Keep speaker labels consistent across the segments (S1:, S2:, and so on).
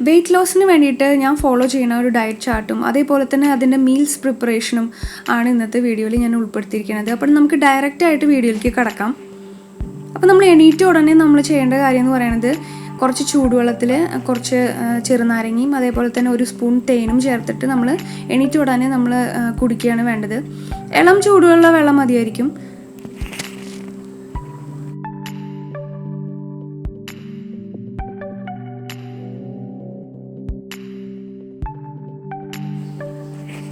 S1: Wait ലോസിന് വേണ്ടിയിട്ട് ഞാൻ follow ചെയ്യുന്ന ഒരു ഡയറ്റ് ചാർട്ടും അതേപോലെ തന്നെ അതിന്റെ മീൽസ് പ്രിപ്പറേഷനും ആണ് ഇന്നത്തെ വീഡിയോയിൽ ഞാൻ ഉൾപ്പെടുത്തിയിരിക്കുന്നത്. അപ്പോൾ നമുക്ക് ഡയറക്റ്റ് ആയിട്ട് വീഡിയോയിലേക്ക് കടക്കാം. അപ്പോൾ നമ്മൾ എണീറ്റ ഉടനെ നമ്മൾ ചെയ്യേണ്ട കാര്യം എന്ന് പറയുന്നത് കുറച്ച് ചൂടുവെള്ളത്തിൽ കുറച്ച് ചെറുനാരങ്ങയും അതേപോലെ തന്നെ ഒരു സ്പൂൺ തേനും ചേർത്തിട്ട് നമ്മൾ എണീറ്റ ഉടനെ നമ്മൾ കുടിക്കുകയാണ് വേണ്ടത്. ഇളം ചൂടുവെള്ള വെള്ളം മതിയായിരിക്കും.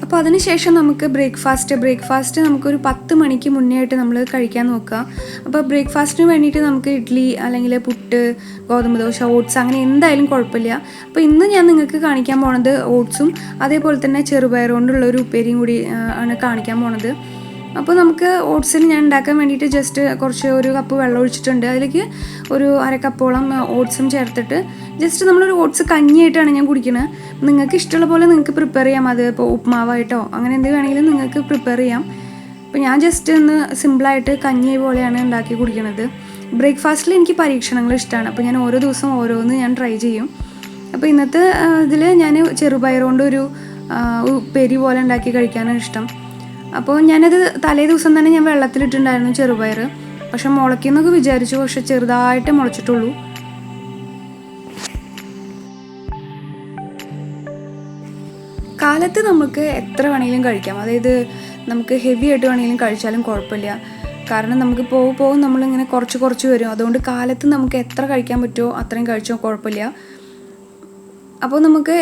S1: അപ്പോൾ അതിനുശേഷം നമുക്ക് ബ്രേക്ക്ഫാസ്റ്റ് ബ്രേക്ക്ഫാസ്റ്റ് നമുക്കൊരു പത്ത് മണിക്ക് മുന്നേ ആയിട്ട് നമ്മൾ കഴിക്കാൻ നോക്കുക. അപ്പോൾ ബ്രേക്ക്ഫാസ്റ്റിന് വേണ്ടിയിട്ട് നമുക്ക് ഇഡ്ഡലി അല്ലെങ്കിൽ പുട്ട് ഗോതമ്പ് ദോശ ഓട്സ് അങ്ങനെ എന്തായാലും കുഴപ്പമില്ല. അപ്പോൾ ഇന്ന് ഞാൻ നിങ്ങൾക്ക് കാണിക്കാൻ പോണത് ഓട്സും അതേപോലെ തന്നെ ചെറുപയർ കൊണ്ടുള്ള ഒരു ഉപ്പേരിയും കൂടി ആണ് കാണിക്കാൻ പോണത്. അപ്പോൾ നമുക്ക് ഓട്സിൽ ഞാൻ ഉണ്ടാക്കാൻ വേണ്ടിയിട്ട് ജസ്റ്റ് കുറച്ച് ഒരു കപ്പ് വെള്ളം ഒഴിച്ചിട്ടുണ്ട്. അതിലേക്ക് ഒരു അര കപ്പോളം ഓട്സും ചേർത്തിട്ട് ജസ്റ്റ് നമ്മളൊരു ഓട്സ് കഞ്ഞിയായിട്ടാണ് ഞാൻ കുടിക്കുന്നത് നിങ്ങൾക്ക് ഇഷ്ടമുള്ള പോലെ നിങ്ങൾക്ക് പ്രിപ്പയർ ചെയ്യാം. അത് ഇപ്പോൾ ഉപ്മാവായിട്ടോ അങ്ങനെ എന്ത് വേണമെങ്കിലും നിങ്ങൾക്ക് പ്രിപ്പയർ ചെയ്യാം. അപ്പോൾ ഞാൻ ജസ്റ്റ് ഒന്ന് സിമ്പിളായിട്ട് കഞ്ഞി പോലെയാണ് ഉണ്ടാക്കി കുടിക്കുന്നത് ബ്രേക്ക്ഫാസ്റ്റിൽ എനിക്ക് പരീക്ഷണങ്ങൾ ഇഷ്ടമാണ് അപ്പോൾ ഞാൻ ഓരോ ദിവസം ഓരോന്ന് ഞാൻ ട്രൈ ചെയ്യും. അപ്പോൾ ഇന്നത്തെ ഇതിൽ ഞാൻ ചെറുപയർ കൊണ്ട് ഒരു ഉപ്പേരി പോലെ ഉണ്ടാക്കി കഴിക്കാനാണ് ഇഷ്ടം. അപ്പോൾ ഞാനത് തലേ ദിവസം തന്നെ ഞാൻ വെള്ളത്തിലിട്ടുണ്ടായിരുന്നു ചെറുപയർ പക്ഷെ മുളയ്ക്കുന്നൊക്കെ വിചാരിച്ചു പക്ഷെ ചെറുതായിട്ട് മുളച്ചിട്ടുള്ളൂ. കാലത്ത് നമുക്ക് എത്ര വേണമെങ്കിലും കഴിക്കാം. അതായത് നമുക്ക് ഹെവി ആയിട്ട് വേണമെങ്കിലും കഴിച്ചാലും കുഴപ്പമില്ല. കാരണം നമുക്ക് പോകും പോകും നമ്മളിങ്ങനെ കുറച്ച് കുറച്ച് വരും. അതുകൊണ്ട് കാലത്ത് നമുക്ക് എത്ര കഴിക്കാൻ പറ്റുമോ അത്രയും കഴിച്ചോ കുഴപ്പമില്ല. അപ്പോൾ നമുക്ക്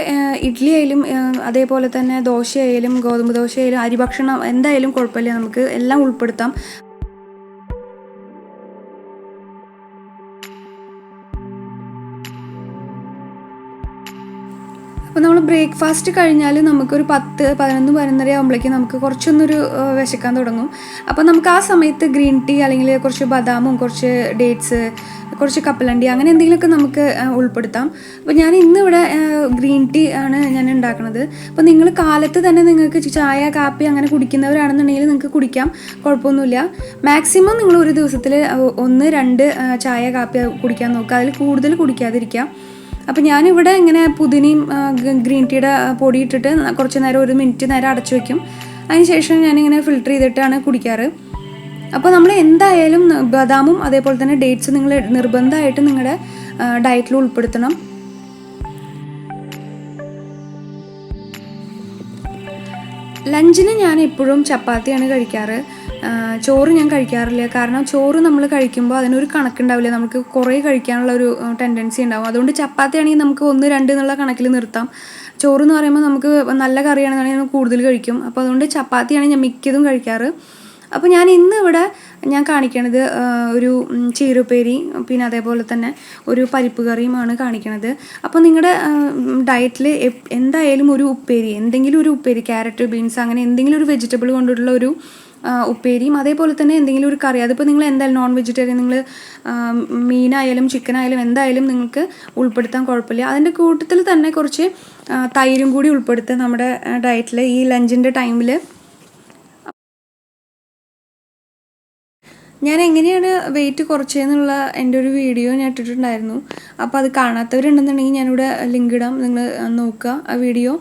S1: ഇഡ്ലി ആയാലും അതേപോലെ തന്നെ ദോശയായാലും ഗോതമ്പ് ദോശയായാലും അരിഭക്ഷണം എന്തായാലും കുഴപ്പമില്ല. നമുക്ക് എല്ലാം ഉൾപ്പെടുത്താം. ബ്രേക്ക്ഫാസ്റ്റ് കഴിഞ്ഞാൽ നമുക്കൊരു പത്ത് പതിനൊന്ന് പതിനൊന്നര ആകുമ്പോഴേക്കും നമുക്ക് കുറച്ചൊന്നൊരു വിശക്കാൻ തുടങ്ങും. അപ്പോൾ നമുക്ക് ആ സമയത്ത് ഗ്രീൻ ടീ അല്ലെങ്കിൽ കുറച്ച് ബദാമും കുറച്ച് ഡേറ്റ്സ് കുറച്ച് കപ്പലണ്ടി അങ്ങനെ എന്തെങ്കിലുമൊക്കെ നമുക്ക് ഉൾപ്പെടുത്താം. അപ്പോൾ ഞാൻ ഇന്നിവിടെ ഗ്രീൻ ടീ ആണ് ഞാൻ ഉണ്ടാക്കുന്നത് അപ്പോൾ നിങ്ങൾ കാലത്ത് തന്നെ നിങ്ങൾക്ക് ചായ കാപ്പി അങ്ങനെ കുടിക്കുന്നവരാണെന്നുണ്ടെങ്കിൽ നിങ്ങൾക്ക് കുടിക്കാം. കുഴപ്പമൊന്നുമില്ല. മാക്സിമം നിങ്ങൾ ഒരു ദിവസത്തിൽ ഒന്ന് രണ്ട് ചായ കാപ്പി കുടിക്കാൻ നോക്കുക. അതിൽ കൂടുതൽ കുടിക്കാതിരിക്കാം അപ്പോൾ ഞാനിവിടെ ഇങ്ങനെ പുതിനയും ഗ്രീൻ ടീയുടെ പൊടി ഇട്ടിട്ട് കുറച്ച് നേരം ഒരു മിനിറ്റ് നേരം അടച്ചു വെക്കും. അതിനുശേഷം ഞാനിങ്ങനെ ഫിൽറ്റർ ചെയ്തിട്ടാണ് കുടിക്കാറ്. അപ്പോൾ നമ്മൾ എന്തായാലും ബദാമും അതേപോലെ തന്നെ ഡേറ്റ്സ് നിങ്ങൾ നിർബന്ധമായിട്ട് നിങ്ങളുടെ ഡയറ്റിൽ ഉൾപ്പെടുത്തണം. ലഞ്ചിന് ഞാൻ എപ്പോഴും ചപ്പാത്തിയാണ് കഴിക്കാറ്. ചോറ് ഞാൻ കഴിക്കാറില്ല. കാരണം ചോറ് നമ്മൾ കഴിക്കുമ്പോൾ അതിനൊരു കണക്കുണ്ടാവില്ല. നമുക്ക് കുറേ കഴിക്കാനുള്ള ഒരു ടെൻഡൻസി ഉണ്ടാവും. അതുകൊണ്ട് ചപ്പാത്തി ആണെങ്കിൽ നമുക്ക് ഒന്ന് രണ്ട് എന്നുള്ള കണക്കിൽ നിർത്താം. ചോറ് എന്ന് പറയുമ്പോൾ നമുക്ക് നല്ല കറിയാണെന്നുണ്ടെങ്കിൽ കൂടുതൽ കഴിക്കും. അപ്പോൾ അതുകൊണ്ട് ചപ്പാത്തിയാണ് ഞാൻ മിക്കതും കഴിക്കാറ്. അപ്പോൾ ഞാൻ ഇന്ന് ഇവിടെ ഞാൻ കാണിക്കണത് ഒരു ചീരുപ്പേരി പിന്നെ അതേപോലെ തന്നെ ഒരു പരിപ്പ് കറിയുമാണ് കാണിക്കണത്. അപ്പോൾ നിങ്ങളുടെ ഡയറ്റിൽ എന്തായാലും ഒരു ഉപ്പേരി എന്തെങ്കിലും ഒരു ഉപ്പേരി ക്യാരറ്റ് ബീൻസ് അങ്ങനെ എന്തെങ്കിലും ഒരു വെജിറ്റബിൾ കൊണ്ടുള്ള ഒരു ഉപ്പേരിയും അതേപോലെ തന്നെ എന്തെങ്കിലും ഒരു കറി. അതിപ്പോൾ നിങ്ങൾ എന്തായാലും നോൺ വെജിറ്റേറിയൻ നിങ്ങൾ മീനായാലും ചിക്കനായാലും എന്തായാലും നിങ്ങൾക്ക് ഉൾപ്പെടുത്താൻ കുഴപ്പമില്ല. അതിന്റെ കൂട്ടത്തിൽ തന്നെ കുറച്ച് തൈരും കൂടി ഉൾപ്പെടുത്തുക നമ്മുടെ ഡയറ്റിൽ ഈ ലഞ്ചിന്റെ ടൈമിൽ ഞാൻ എങ്ങനെയാണ് വെയിറ്റ് കുറച്ചതെന്നുള്ള എന്റെ ഒരു വീഡിയോ ഞാൻ ഇട്ടിട്ടുണ്ടായിരുന്നു അപ്പോൾ അത് കാണാത്തവരുണ്ടെന്നുണ്ടെങ്കിൽ ഞാനിവിടെ ലിങ്ക് ഇടാം. നിങ്ങൾ നോക്കുക ആ വീഡിയോ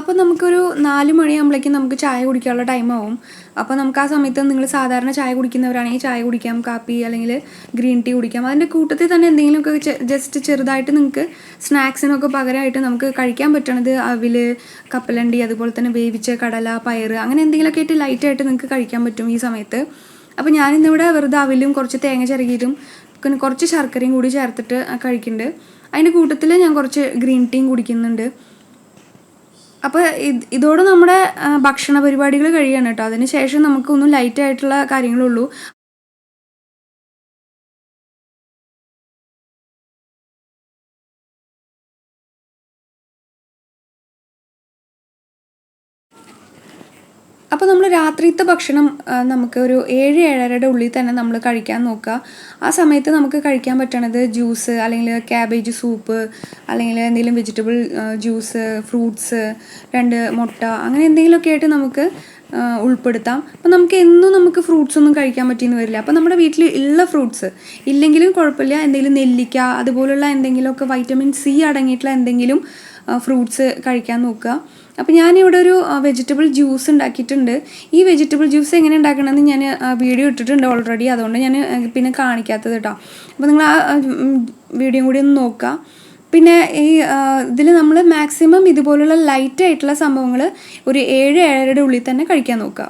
S1: അപ്പോൾ നമുക്കൊരു നാല് മണിയാകുമ്പോഴേക്കും നമുക്ക് ചായ കുടിക്കാനുള്ള ടൈം ആവും അപ്പോൾ നമുക്ക് ആ സമയത്ത് നിങ്ങൾ സാധാരണ ചായ കുടിക്കുന്നവരാണെങ്കിൽ ചായ കുടിക്കാം കാപ്പി അല്ലെങ്കിൽ ഗ്രീൻ ടീ കുടിക്കാം. അതിന്റെ കൂട്ടത്തിൽ തന്നെ എന്തെങ്കിലുമൊക്കെ ജസ്റ്റ് ചെറുതായിട്ട് നിങ്ങൾക്ക് സ്നാക്സിനൊക്കെ പകരമായിട്ട് നമുക്ക് കഴിക്കാൻ പറ്റണത് അവിൽ കപ്പലണ്ടി അതുപോലെ തന്നെ വേവിച്ച കടല പയറ് അങ്ങനെ എന്തെങ്കിലുമൊക്കെ ആയിട്ട് ലൈറ്റായിട്ട് നിങ്ങൾക്ക് കഴിക്കാൻ പറ്റും ഈ സമയത്ത്. അപ്പോൾ ഞാനിന്നിവിടെ വെറുതെ അവിലും കുറച്ച് തേങ്ങ ചിരകിയിട്ടും പിന്നെ കുറച്ച് ശർക്കരയും കൂടി ചേർത്തിട്ട് കഴിക്കുന്നുണ്ട് അതിന്റെ കൂട്ടത്തിൽ ഞാൻ കുറച്ച് ഗ്രീൻ ടീയും കുടിക്കുന്നുണ്ട്. അപ്പോൾ ഇത് ഇതോടെ നമ്മുടെ ഭക്ഷണ പരിപാടികൾ കഴിയാണ് കേട്ടോ. അതിന് ശേഷം നമുക്കൊന്നും ലൈറ്റായിട്ടുള്ള കാര്യങ്ങളുള്ളൂ അപ്പോൾ നമ്മൾ രാത്രിത്തെ ഭക്ഷണം നമുക്ക് ഒരു ഏഴ് ഏഴരയുടെ ഉള്ളിൽ തന്നെ നമ്മൾ കഴിക്കാൻ നോക്കുക. ആ സമയത്ത് നമുക്ക് കഴിക്കാൻ പറ്റണത് ജ്യൂസ് അല്ലെങ്കിൽ ക്യാബേജ് സൂപ്പ് അല്ലെങ്കിൽ എന്തെങ്കിലും വെജിറ്റബിൾ ജ്യൂസ് ഫ്രൂട്ട്സ് രണ്ട് മുട്ട അങ്ങനെ എന്തെങ്കിലുമൊക്കെ ആയിട്ട് നമുക്ക് ഉൾപ്പെടുത്താം. അപ്പം നമുക്ക് എന്നും നമുക്ക് ഫ്രൂട്ട്സ് ഒന്നും കഴിക്കാൻ പറ്റിയെന്ന് വരില്ല. അപ്പം നമ്മുടെ വീട്ടിൽ ഉള്ള ഫ്രൂട്ട്സ് ഇല്ലെങ്കിലും കുഴപ്പമില്ല. എന്തെങ്കിലും നെല്ലിക്ക അതുപോലുള്ള എന്തെങ്കിലുമൊക്കെ വൈറ്റമിൻ സി അടങ്ങിയിട്ടുള്ള എന്തെങ്കിലും ഫ്രൂട്ട്സ് കഴിക്കാൻ നോക്കുക. അപ്പോൾ ഞാനിവിടെ ഒരു വെജിറ്റബിൾ ജ്യൂസ് ഉണ്ടാക്കിയിട്ടുണ്ട്. ഈ വെജിറ്റബിൾ ജ്യൂസ് എങ്ങനെ ഉണ്ടാക്കണമെന്ന് ഞാൻ വീഡിയോ ഇട്ടിട്ടുണ്ട് ഓൾറെഡി അതുകൊണ്ട് ഞാൻ പിന്നെ കാണിക്കാത്തത് കേട്ടോ അപ്പോൾ നിങ്ങൾ ആ വീഡിയോ കൂടി ഒന്ന് നോക്കുക. പിന്നെ ഈ ഇതിൽ നമ്മൾ മാക്സിമം ഇതുപോലുള്ള ലൈറ്റ് ആയിട്ടുള്ള സംഭവങ്ങൾ ഒരു ഏഴ് ഏഴരയുടെ ഉള്ളിൽ തന്നെ കഴിക്കാൻ നോക്കുക.